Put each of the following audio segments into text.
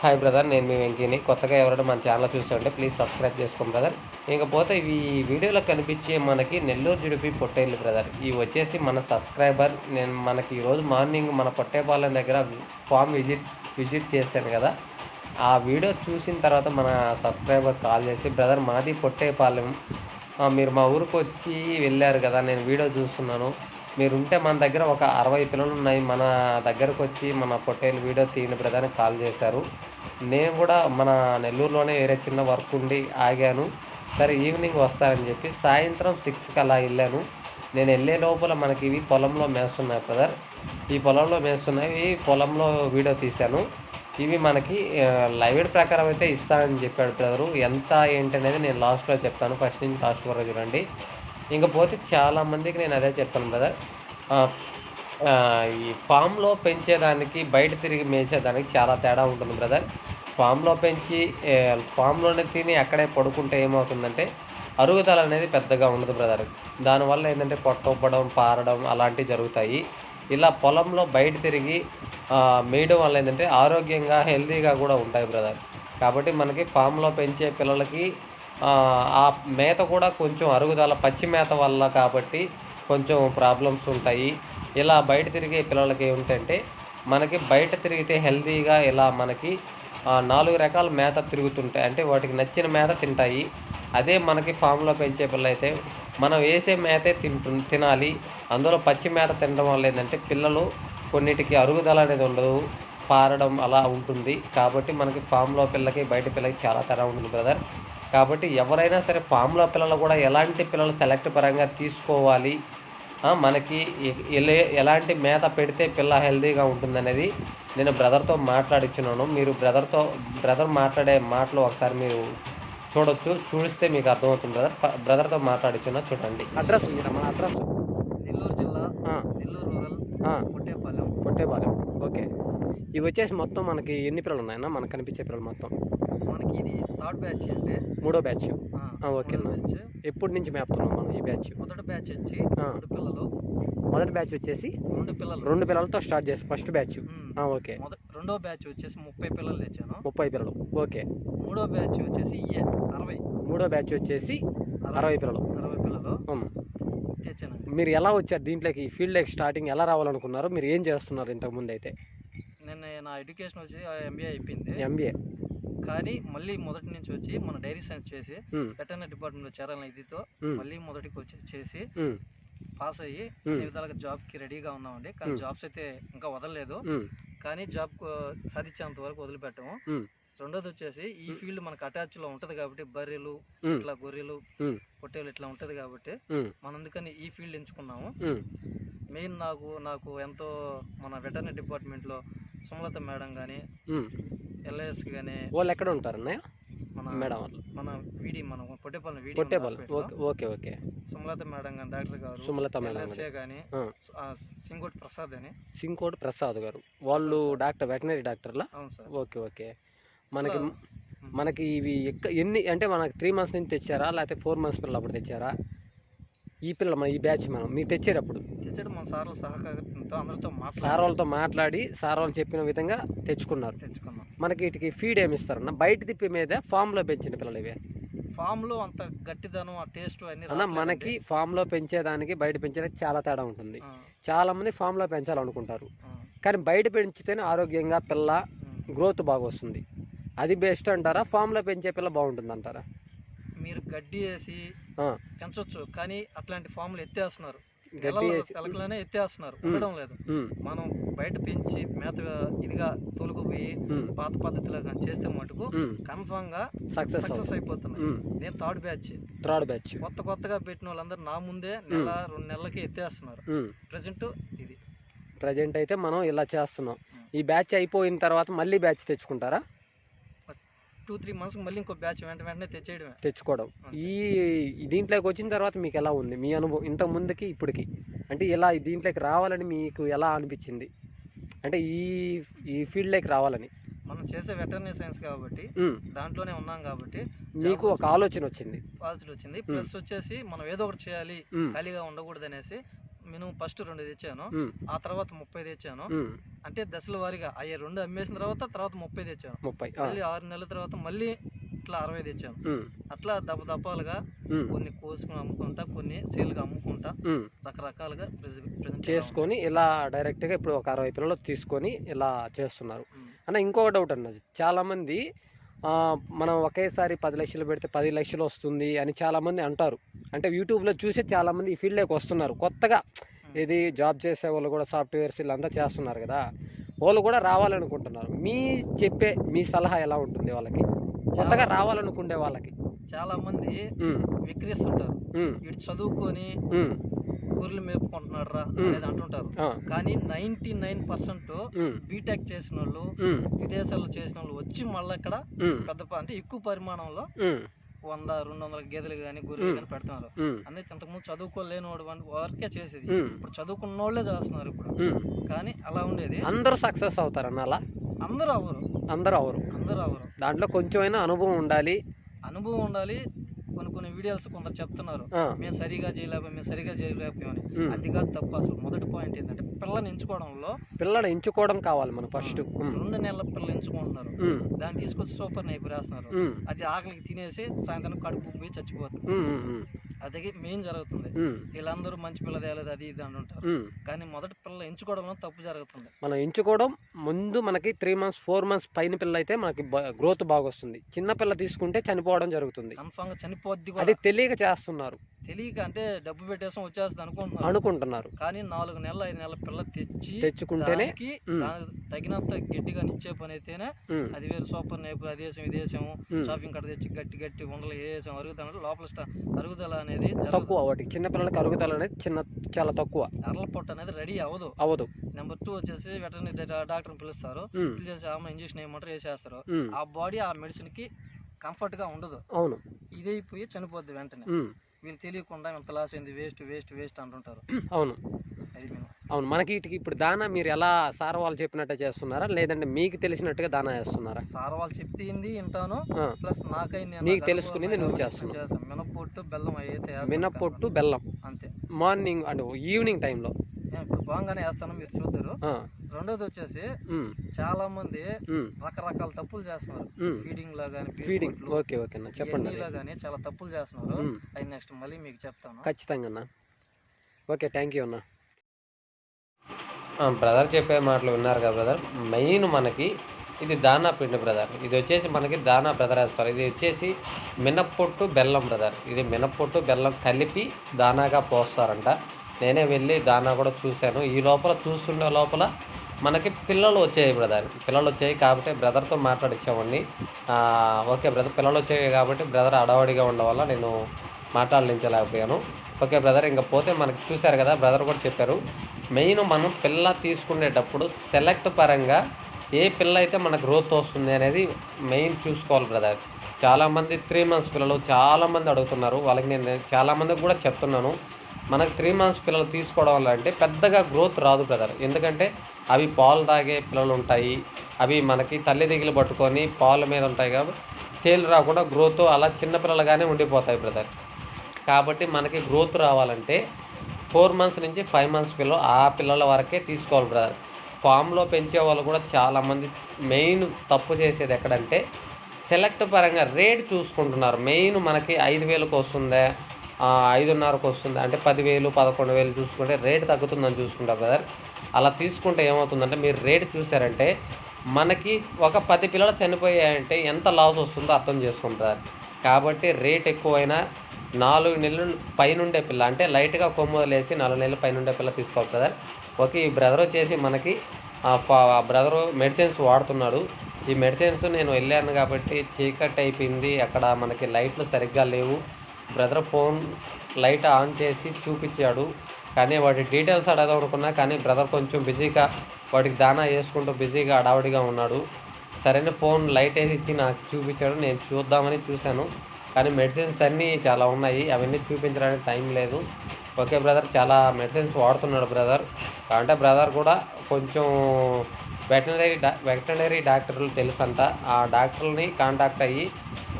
Hi brother నేను మీ వెంకీని. కొత్తగా ఎవరైనా మన ఛానల్ చూస్తుంటే ప్లీజ్ సబ్స్క్రైబ్ చేసుకోండి బ్రదర్ ఇకపోతే ఈ వీడియోలో కనిపించే మనకి నెల్లూరు జుడిపి పొట్టేళ్ళు బ్రదర్ ఇవి వచ్చేసి మన సబ్స్క్రైబర్ నేను మనకి ఈరోజు మార్నింగ్ మన పొట్టేపాలెం దగ్గర ఫామ్ విజిట్ విజిట్ చేశాను కదా. ఆ వీడియో చూసిన తర్వాత మన సబ్స్క్రైబర్ కాల్ చేసి బ్రదర్ మాది పొట్టేపాలెం. మీరు మా ఊరికి వచ్చి వెళ్ళారు కదా. నేను వీడియో చూస్తున్నాను. మీరు ఉంటే మన దగ్గర ఒక అరవై పిల్లలు ఉన్నాయి మన దగ్గరకు వచ్చి మన పొట్టేలు వీడియో తీయని బ్రదర్ కాల్ చేశారు. నేను కూడా మన నెల్లూరులోనే వేరే చిన్న వర్క్ ఉండి ఆగాను. సరే ఈవినింగ్ వస్తారని చెప్పి సాయంత్రం సిక్స్కి అలా వెళ్ళాను. నేను వెళ్ళే లోపల మనకి ఇవి పొలంలో మేస్తున్నాయి బ్రదర్. ఈ పొలంలో మేస్తున్నాయి. పొలంలో వీడియో తీశాను. ఇవి మనకి లైవ్ ప్రకారం అయితే ఇస్తానని చెప్పాడు బ్రదరు. ఎంత ఏంటి అనేది నేను లాస్ట్లో చెప్తాను. ఫస్ట్ నుంచి లాస్ట్ వరకు చూడండి. ఇంకపోతే చాలామందికి నేను అదే చెప్తాను బ్రదర్ ఈ ఫామ్లో పెంచేదానికి బయట తిరిగి మేసేదానికి చాలా తేడా ఉంటుంది బ్రదర్ ఫామ్లో పెంచి ఫామ్లోనే తిని అక్కడే పడుకుంటే ఏమవుతుందంటే అరుగుదల అనేది పెద్దగా ఉండదు బ్రదర్ దానివల్ల ఏంటంటే పొట్టొప్పడం పారడం అలాంటివి జరుగుతాయి. ఇలా పొలంలో బయట తిరిగి మేయడం వల్ల ఏంటంటే ఆరోగ్యంగా హెల్తీగా కూడా ఉంటాయి బ్రదర్ కాబట్టి మనకి ఫామ్లో పెంచే పిల్లలకి ఆ, మేత కూడా కొంచెం అరుగుదల పచ్చి మేత వల్ల కాబట్టి కొంచెం ప్రాబ్లమ్స్ ఉంటాయి. ఇలా బయట తిరిగే పిల్లలకి ఏమిటంటే మనకి బయట తిరిగితే హెల్తీగా ఇలా మనకి నాలుగు రకాల మేత తిరుగుతుంటాయి. అంటే వాటికి నచ్చిన మేత తింటాయి. అదే మనకి ఫామ్లో పెంచే పిల్లయితే మనం వేసే మేతే తింటు తినాలి. అందులో పచ్చి మేత తినడం వల్ల ఏంటంటే పిల్లలు కొన్నిటికి అరుగుదల అనేది ఉండదు. పారడం అలా ఉంటుంది. కాబట్టి మనకి ఫామ్లో పిల్లకి బయట పిల్లకి చాలా తేడా ఉంటుంది బ్రదర్ కాబట్టి ఎవరైనా సరే ఫామ్లో పిల్లలు కూడా ఎలాంటి పిల్లలు సెలెక్ట్ పరంగా తీసుకోవాలి? మనకి ఎలాంటి మేత పెడితే పిల్ల హెల్తీగా ఉంటుందనేది నేను బ్రదర్తో మాట్లాడించున్నాను మీరు బ్రదర్తో బ్రదర్ మాట్లాడే మాటలు ఒకసారి మీరు చూడొచ్చు. చూస్తే మీకు అర్థమవుతుంది బ్రదర్. బ్రదర్తో మాట్లాడించున్నా చూడండి. అడ్రస్ మన అడ్రస్? నెల్లూరు జిల్లా నెల్లూరు రూరల్ పుట్టేపాలెం. పొట్టేపాలెం. ఇవి వచ్చేసి మొత్తం మనకి ఎన్ని పిల్లలు ఉన్నాయన్నా మనకు కనిపించే పిల్లలు మొత్తం? మనకి ఇది థర్డ్ బ్యాచ్ అండి. మూడో బ్యాచ్. ఓకే ఎప్పటి నుంచి మేపుతున్నాం మనం ఈ బ్యాచ్? మొదటి బ్యాచ్ వచ్చి. రెండు పిల్లలు. మొదటి బ్యాచ్ వచ్చేసి రెండు పిల్లలు. రెండు పిల్లలతో స్టార్ట్ చేసి ఫస్ట్ బ్యాచ్. ఓకే. మొద రెండో బ్యాచ్ వచ్చేసి ముప్పై పిల్లలు తెచ్చాను. ముప్పై పిల్లలు. ఓకే. మూడో బ్యాచ్ వచ్చేసి అరవై. మూడో బ్యాచ్ వచ్చేసి అరవై. పిల్లలు. అరవై పిల్లలు. మీరు ఎలా వచ్చారు దీంట్లోకి? ఈ ఫీల్డ్లోకి స్టార్టింగ్ ఎలా రావాలనుకున్నారు? మీరు ఏం చేస్తున్నారు ఇంతకుముందు అయితే నేను నా ఎడ్యుకేషన్ వచ్చి ఎంబీఏ అయిపోయింది. ఎంబీఏ కానీ మళ్ళీ మొదటి నుంచి వచ్చి మన డైరీ సైన్స్ చేసి వెటర్నరీ డిపార్ట్మెంట్లో చేరాలని ఇదితో మళ్ళీ మొదటికి వచ్చి చేసి పాస్ అయ్యి అన్ని విధాలుగా జాబ్కి రెడీగా ఉన్నామండి. కానీ. జాబ్స్ అయితే ఇంకా వదలలేదు. కానీ జాబ్ సాధించేంత వరకు వదిలిపెట్టము. రెండోది వచ్చేసి ఈ. ఫీల్డ్ మనకు అటాచ్లో ఉంటది కాబట్టి బర్రెలు ఇట్లా గొర్రెలు. పొట్టేలు ఇట్లా ఉంటది కాబట్టి మనం అందుకని ఈ ఫీల్డ్ ఎంచుకున్నాము. మెయిన్ నాకు నాకు ఎంతో మన వెటర్నరీ డిపార్ట్మెంట్లో సుమలత మేడం కానీ ఎల్ఐఎస్ కానీ వాళ్ళు ఎక్కడ ఉంటారు అన్నయ్య? మన మేడం వాళ్ళు. మన వీడి మన పొట్టేపల్లి వీడి Pottepalli. Okay okay Sumalatha madam కానీ డాక్టర్ గారు సుమలత మేడం కానీ ఆ. సింగోట్ ప్రసాద్ అని. సింకోటి ప్రసాద్ గారు. వాళ్ళు డాక్టర్ వెటనరీ డాక్టర్లా? అవును సార్. Okay okay. మనకి. మనకి ఇవి ఎక్క ఎన్ని అంటే మనకి త్రీ మంత్స్ నుంచి తెచ్చారా? లేకపోతే ఫోర్ మంత్స్ పిల్లలు అప్పుడు తెచ్చారా? ఈ పిల్లలు మన ఈ బ్యాచ్ మనం మీకు తెచ్చేటప్పుడు. తెచ్చడం మన సార్ల సహకారంతో అందరితో సార్ వాళ్ళతో మాట్లాడి సార్ వాళ్ళు చెప్పిన విధంగా తెచ్చుకున్నారు. తెచ్చుకున్నాం. మనకి వీటికి ఫీడ్ ఏమి ఇస్తారన్న? బయట తిప్పి మీద ఫామ్లో పెంచిన పిల్లలు ఇవే. ఫామ్లో అంత గట్టిదనం ఆ టేస్ట్ అన్ని. మనకి ఫామ్లో పెంచేదానికి బయట పెంచేదానికి చాలా తేడా ఉంటుంది. ఆ, చాలా మంది ఫామ్లో పెంచాలనుకుంటారు. కానీ బయట పెంచితేనే ఆరోగ్యంగా పిల్ల. గ్రోత్ బాగా వస్తుంది. అది బెస్ట్ అంటారా? ఫామ్లో పెంచే పిల్ల బాగుంటుంది అంటారా మీరు గడ్డి వేసి పెంచొచ్చు. కానీ అట్లాంటి ఫామ్లు ఎత్తేస్తున్నారు. పిలకలనే ఎత్తేస్తున్నారు. ఉండడం లేదు. మనం బయట పెంచి మేత ఇదిగా తోలుకుపోయి పాత పద్ధతిలో కానీ చేస్తే మటుకు కన్ఫామ్గా సక్సెస్ అయిపోతున్నాయి. నేను థర్డ్ బ్యాచ్. Third batch. కొత్త కొత్తగా పెట్టిన వాళ్ళందరూ నా ముందే నెల రెండు నెలలకి ఎత్తేస్తున్నారు. ప్రజెంట్ ఇది. ప్రజెంట్ అయితే మనం ఇలా చేస్తున్నాం. ఈ బ్యాచ్ అయిపోయిన తర్వాత మళ్ళీ బ్యాచ్ తెచ్చుకుంటారా? టూ త్రీ మంత్స్ మళ్ళీ ఇంకో బ్యాచ్ వెంట వెంటనే తెచ్చేయడమే. తెచ్చుకోవడం. ఈ దీంట్లోకి వచ్చిన తర్వాత మీకు ఎలా ఉంది? మీ అనుభవం ఇంత ముందుకి ఇప్పటికి? అంటే ఇలా దీంట్లోకి రావాలని మీకు ఎలా అనిపించింది? అంటే ఈ ఈ ఫీల్డ్లోకి రావాలని. మనం చేసే వెటర్నరీ సైన్స్ కాబట్టి దాంట్లోనే ఉన్నాం కాబట్టి మీకు ఒక ఆలోచన వచ్చింది. పాజిటివ్ వచ్చింది. ప్లస్ వచ్చేసి మనం ఏదో ఒకటి చేయాలి ఖాళీగా ఉండకూడదు అనేసి మినిమం ఫస్ట్ రెండు తెచ్చాను. ఆ తర్వాత ముప్పై తెచ్చాను. అంటే దశల వారీగా అయ్యే రెండు అమ్మేసిన తర్వాత తర్వాత ముప్పై తెచ్చాను. ముప్పై మళ్ళీ ఆరు నెలల తర్వాత మళ్ళీ ఇట్లా అరవై తెచ్చాను. అట్లా దప్ప దప్పాలుగా కొన్ని కోసుకుని అమ్ముకుంటా కొన్ని సేల్గా అమ్ముకుంటా ఉమ్. రకరకాలుగా ప్రెజెంట్ చేసుకొని ఇలా డైరెక్ట్గా ఇప్పుడు ఒక అరవై పిల్లలు తీసుకొని ఇలా చేస్తున్నారు. అన్న ఇంకొక డౌట్ అన్నది చాలామంది ఆ, మనం ఒకేసారి పది లక్షలు పెడితే పది లక్షలు వస్తుంది అని చాలామంది అంటారు. అంటే యూట్యూబ్లో చూసే చాలామంది ఈ ఫీల్డ్లోకి వస్తున్నారు. కొత్తగా ఇది జాబ్ చేసే వాళ్ళు కూడా సాఫ్ట్వేర్స్ వీళ్ళంతా చేస్తున్నారు కదా వాళ్ళు కూడా రావాలనుకుంటున్నారు. మీ చెప్పే మీ సలహా ఎలా ఉంటుంది వాళ్ళకి? కొత్తగా రావాలనుకునే వాళ్ళకి. చాలా మంది విక్రిస్తుంటారు వీడు చదువుకొని గొర్రెలు మేపుకుంటున్నాడు రా. అనేది అంటుంటారు. కానీ నైన్టీ నైన్ పర్సెంట్ బీటెక్ చేసిన వాళ్ళు విదేశాల్లో చేసిన వాళ్ళు వచ్చి మళ్ళీ ఇక్కడ పెద్ద అంటే ఎక్కువ పరిమాణంలో వంద రెండు వందల గేదెలు కానీ గొర్రెలు కానీ పెడుతున్నారు. అందుకే ఇంతకుముందు చదువుకోలేని వర్కే చేసేది. ఇప్పుడు చదువుకున్న వాళ్ళే చేస్తున్నారు ఇప్పుడు. కానీ అలా ఉండేది. అందరూ సక్సెస్ అవుతారన్న అలా? అందరూ అవరు. అందరూ అవరు. అందరూ అవరు. దాంట్లో కొంచెమైనా అనుభవం ఉండాలి. అనుభవం ఉండాలి. వీడియోస్ కొందరు చెప్తున్నారు. మేము సరిగా చేయలేకపోయాం మేము సరిగా చేయలేకపోయామని. అది కాదు తప్ప అసలు. మొదటి పాయింట్ ఏంటంటే పిల్లని ఎంచుకోవడంలో పిల్లలు ఎంచుకోవడం కావాలి మనం ఫస్ట్ రెండు నెలల పిల్లలు ఎంచుకుంటున్నారు. దాన్ని తీసుకొచ్చి సూపర్ నైపు వేస్తున్నారు. ఉమ్, అది ఆకలికి తినేసి సాయంత్రం కడుపు పోయి చచ్చిపోతుంది. అది మెయిన్ జరుగుతుంది. వీళ్ళందరూ మంచి పిల్ల తేలేదు అది ఇది అంటుంటారు. కానీ మొదటి పిల్ల ఎంచుకోవడంలో తప్పు జరుగుతుంది. మనం ఎంచుకోవడం ముందు మనకి త్రీ మంత్స్ ఫోర్ మంత్స్ పైన పిల్ల అయితే మనకి గ్రోత్ బాగా వస్తుంది చిన్న పిల్ల తీసుకుంటే చనిపోవడం జరుగుతుంది. కన్ఫామ్గా చనిపోద్ది అది తెలియక చేస్తున్నారు. తెలియక అంటే డబ్బు పెట్టేసాం వచ్చేస్తుంది అనుకుంటున్నారు. అనుకుంటున్నారు. కానీ నాలుగు నెలలు ఐదు నెలల పిల్ల తెచ్చి తెచ్చుకుంటేనే తగినంత గట్టిగా నిచ్చే పని అయితేనే అది వేరు సూపర్ నైపు అదేసం ఇదేసాము ఉమ్. షాపింగ్ కట్ట తెచ్చి గట్టి గట్టి ఉండలు వేసాం అరుగుదల లోపల అరుగుదల అనేది. తక్కువ వాటికి. చిన్న పిల్లలకి అరుగుదల అనేది చిన్న చాలా తక్కువ. అరల పొట్ట అనేది రెడీ అవ్వదు. అవ్వదు. నెంబర్ టూ వచ్చేసి వెటర్నరీ డాక్టర్ని పిలుస్తారు. పిలిచేసి ఆమె ఇంజక్షన్ వేయమంటారు వేసేస్తారు. ఆ బాడీ ఆ మెడిసిన్కి కంఫర్ట్గా ఉండదు. అవును. ఇదైపోయి చనిపోద్ది వెంటనే. వీళ్ళు తెలియకుండా ఇంత లాస్ అయింది వేస్ట్ వేస్ట్ వేస్ట్ అంటుంటారు. అవును. అది మేము. అవును మనకి వీటికి ఇప్పుడు దానా మీరు ఎలా సార్ వాళ్ళు చెప్పినట్టే చేస్తున్నారా? లేదంటే మీకు తెలిసినట్టుగా దానా వేస్తున్నారా సార్ వాళ్ళు చెప్పింది వింటాను ప్లస్ నాకైంది నీకు నాకు తెలుసుకునేది నువ్వు చేస్తున్నావు. చేస్తాం మినపొట్టు బెల్లం అయితే వేస్తాం మినప్పొట్టు బెల్లం. అంతే. మార్నింగ్ అంటే ఈవినింగ్ టైంలో. ఇప్పుడు బాగానే వేస్తాను మీరు చూద్దరు. రెండోది వచ్చేసి చాలా మంది రకరకాల తప్పులు చేస్తున్నారు. ఫీడింగ్లో కానీ ఫీడింగ్ ఓకే ఓకే అన్న. చెప్పండి లో కానీ చాలా తప్పులు చేస్తున్నారు. అది నెక్స్ట్ మళ్ళీ మీకు చెప్తాను. ఖచ్చితంగా అన్న. ఓకే థ్యాంక్ యూ అన్న. బ్రదర్ చెప్పే మాటలు విన్నారు కదా బ్రదర్ మెయిన్ మనకి ఇది దానా పిండి బ్రదర్ ఇది వచ్చేసి మనకి దానా బ్రదర్ వేస్తారు. ఇది వచ్చేసి మినప్పొట్టు బెల్లం బ్రదర్ ఇది మినప్పొట్టు బెల్లం కలిపి దానాగా పోస్తారంట. నేనే వెళ్ళి దానా కూడా చూశాను. ఈ లోపల చూస్తుండే లోపల మనకి పిల్లలు వచ్చాయి బ్రదర్. పిల్లలు వచ్చాయి కాబట్టి బ్రదర్తో మాట్లాడించామండి ఓకే బ్రదర్ పిల్లలు వచ్చాయి కాబట్టి బ్రదర్ అడవాడిగా ఉండడం వల్ల నేను మాట్లాడించలేకపోయాను ఓకే బ్రదర్ ఇంకా పోతే మనకి చూశారు కదా బ్రదర్ కూడా చెప్పారు. మెయిన్ మనం పిల్ల తీసుకునేటప్పుడు సెలెక్ట్ పరంగా ఏ పిల్ల అయితే మన గ్రోత్ వస్తుంది అనేది మెయిన్ చూసుకోవాలి బ్రదర్. చాలామంది త్రీ మంత్స్ పిల్లలు చాలామంది అడుగుతున్నారు. వాళ్ళకి నేను చాలామందికి కూడా చెప్తున్నాను. మనకు త్రీ మంత్స్ పిల్లలు తీసుకోవడం వల్ల అంటే పెద్దగా గ్రోత్ రాదు బ్రదర్ ఎందుకంటే అవి పాలు తాగే పిల్లలు ఉంటాయి. అవి మనకి తల్లి దిగులు పట్టుకొని పాల మీద ఉంటాయి కాబట్టి తేలు రాకుండా గ్రోత్ అలా చిన్న పిల్లలుగానే ఉండిపోతాయి బ్రదర్ కాబట్టి మనకి గ్రోత్ రావాలంటే ఫోర్ మంత్స్ నుంచి ఫైవ్ మంత్స్ పిల్లలు ఆ పిల్లల వరకే తీసుకోవాలి బ్రదర్ ఫామ్లో పెంచే వాళ్ళు కూడా చాలామంది మెయిన్ తప్పు చేసేది ఎక్కడంటే సెలెక్ట్ పరంగా రేట్ చూసుకుంటున్నారు. మెయిన్ మనకి ఐదు వేలకు వస్తుందా? ఐదున్నరకు వస్తుంది. అంటే పదివేలు పదకొండు వేలు చూసుకుంటే రేట్ తగ్గుతుందని చూసుకుంటాం బ్రదర్. అలా తీసుకుంటే ఏమవుతుందంటే మీరు రేట్ చూసారంటే మనకి ఒక పది పిల్లలు చనిపోయాయంటే ఎంత లాస్ వస్తుందో అర్థం చేసుకుంటారు కాబట్టి రేట్ ఎక్కువైనా నాలుగు నెలలు పైనుండే పిల్ల అంటే లైట్గా కొమ్మదిలేసి నాలుగు నెలలు పైనుండే పిల్ల తీసుకోవాలి బ్రదర్. ఓకే ఈ బ్రదర్ వచ్చేసి మనకి బ్రదరు మెడిసిన్స్ వాడుతున్నాడు. ఈ మెడిసిన్స్ నేను వెళ్ళాను కాబట్టి చీకట్ అయిపోయింది. అక్కడ మనకి లైట్లు సరిగ్గా లేవు. బ్రదర్ ఫోన్ లైట్ ఆన్ చేసి చూపించాడు. కానీ వాటి డీటెయిల్స్ అడగదాం అనుకున్నా కానీ బ్రదర్ కొంచెం బిజీగా వాటికి దానా వేసుకుంటూ బిజీగా అడావుడిగా ఉన్నాడు. సరైన ఫోన్ లైట్ వేసి ఇచ్చి నాకు చూపించాడు. నేను చూద్దామని చూశాను. కానీ మెడిసిన్స్ అన్నీ చాలా ఉన్నాయి. అవన్నీ చూపించడానికి టైం లేదు. ఓకే బ్రదర్ చాలా మెడిసిన్స్ వాడుతున్నాడు బ్రదర్. అంటే బ్రదర్ కూడా కొంచెం వెటనరీ డా వెటనరీ డాక్టర్లు తెలుసంట. ఆ డాక్టర్ని కాంటాక్ట్ అయ్యి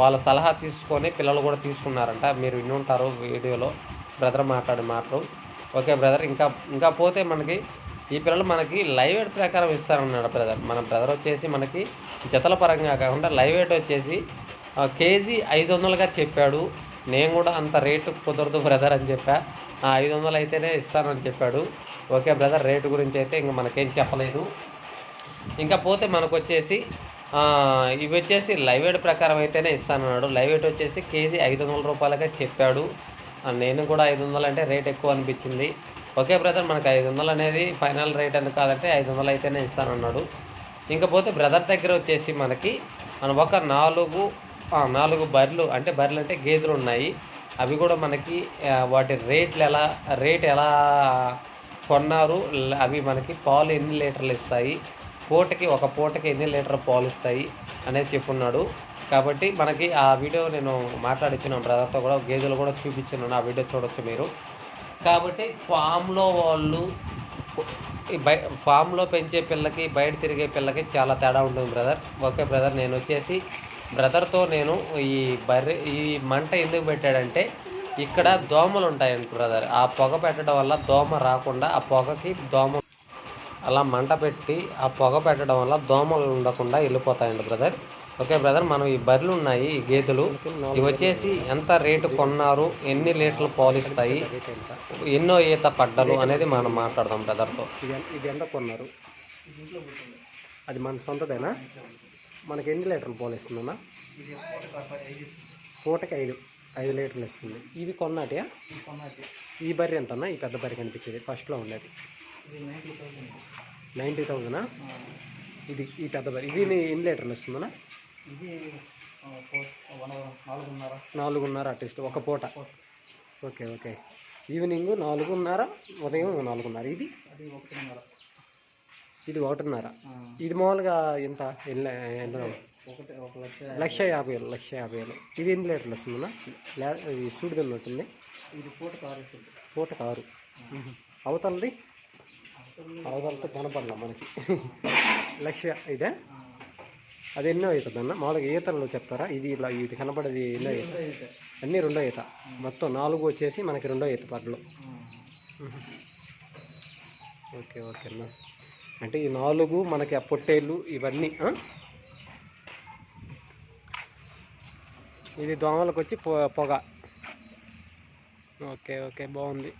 వాళ్ళ సలహా తీసుకొని పిల్లలు కూడా తీసుకున్నారంట. మీరు వినుంటారు వీడియోలో. బ్రదర్ మాట్లాడే మాటలు. ఓకే బ్రదర్ ఇంకా ఇంకా పోతే మనకి ఈ పిల్లలు మనకి లైవ్ ఎయిడ్ ప్రకారం ఇస్తారన్నాడు బ్రదర్. మన బ్రదర్ వచ్చేసి మనకి జతల పరంగా కాకుండా లైవ్ ఎయిడ్ వచ్చేసి కేజీ ఐదు వందలుగా చెప్పాడు. నేను కూడా అంత రేటు కుదరదు బ్రదర్ అని చెప్పా. ఐదు వందలు అయితేనే ఇస్తానని చెప్పాడు. ఓకే బ్రదర్ రేటు గురించి అయితే ఇంక మనకేం చెప్పలేదు. ఇంకా పోతే మనకు వచ్చేసి ఇవి వచ్చేసి లైవ్ ఎయిడ్ ప్రకారం అయితేనే ఇస్తానన్నాడు. లైవ్ వెయిట్ వచ్చేసి కేజీ ఐదు వందల రూపాయలుగా చెప్పాడు నేను కూడా ఐదు వందలు అంటే రేట్ ఎక్కువ అనిపించింది. ఓకే బ్రదర్ మనకు ఐదు వందలు అనేది ఫైనల్ రేట్ అని కాదంటే ఐదు వందలు అయితేనే ఇస్తానన్నాడు. ఇంకా పోతే బ్రదర్ దగ్గర వచ్చేసి మనకి మనం ఒక నాలుగు నాలుగు బర్రెలు అంటే బర్రెలు అంటే గేదెలు ఉన్నాయి. అవి కూడా మనకి వాటి రేట్లు ఎలా రేట్ ఎలా కొన్నారు అవి మనకి పాలు ఎన్ని లీటర్లు ఇస్తాయి పూటకి ఒక పూటకి ఎన్ని లీటర్ పాలు ఇస్తాయి అనేది చెప్పున్నాడు. కాబట్టి మనకి ఆ వీడియో నేను మాట్లాడించిన బ్రదర్తో కూడా గేదెలు కూడా చూపించున్నాను ఆ వీడియో చూడొచ్చు మీరు. కాబట్టి ఫామ్లో వాళ్ళు బయ ఫామ్లో పెంచే పిల్లకి బయట తిరిగే పిల్లకి చాలా తేడా ఉంటుంది బ్రదర్. ఓకే బ్రదర్ నేను వచ్చేసి బ్రదర్తో నేను ఈ బర్రె ఈ మంట ఎందుకు పెట్టాడంటే ఇక్కడ దోమలు ఉంటాయండి బ్రదర్. ఆ పొగ పెట్టడం వల్ల దోమ రాకుండా ఆ పొగకి దోమ అలా మంట పెట్టి ఆ పొగ పెట్టడం వల్ల దోమలు ఉండకుండా వెళ్ళిపోతాయండి బ్రదర్. ఓకే బ్రదర్ మనం ఈ బర్రెలు ఉన్నాయి ఈ గేదెలు. ఇవి వచ్చేసి ఎంత రేటు కొన్నారు ఎన్ని లీటర్లు పాలు ఇస్తాయి ఎన్నో ఈత పడ్డలు అనేది మనం మాట్లాడదాం బ్రదర్తో. ఇది ఇది ఎంత కొన్నారు? అది మన సొంతదేనా? మనకి ఎన్ని లీటర్లు పాలు ఇస్తుందన్నా పూటకి ఐదు ఐదు లీటర్లు ఇస్తుంది. ఇవి కొన్నాటియా? ఈ బర్రె ఎంతన్నా ఈ పెద్ద బర్రె కనిపించేది. ఫస్ట్లో ఉండేది. నైంటీ థౌసండ్ థౌజండా ఇది ఈ పెద్ద బర్రె. ఇది ఎన్ని లీటర్లు ఇస్తుందన్నా నాలుగున్నర అట్ ఇస్తుంది ఒక పూట. Okay okay. ఈవినింగ్ నాలుగున్నర ఉదయం నాలుగున్నర. ఇది? అది ఒకటిన్నర ఇది ఒకటిన్నర. ఇది మామూలుగా ఎంత? లక్ష. యాభై వేలు లక్ష యాభై వేలు. ఇది ఎన్ని లీటర్లు వస్తుందన్నా? ఇది సూడిది ఉన్నట్టుంది ఇది ఆరు ఇస్తుంది పూట కారు. అవతలది? అవతలతో కనపడలా మనకి. లక్ష ఇదే? అది ఎన్నో అవుతుంది అన్న మామూలుగా ఈతలు చెప్తారా? ఇది ఇలా ఇది కనపడేది ఎన్నో ఈత? అయితే అన్నీ రెండో ఈత. మొత్తం నాలుగు వచ్చేసి మనకి రెండో ఈత పడ్లు ఓకే ఓకే అన్న. అంటే ఈ నాలుగు మనకి ఆ పొట్టేళ్ళు ఇవన్నీ ఇది దోమలకు వచ్చి పొగ. ఓకే ఓకే బాగుంది.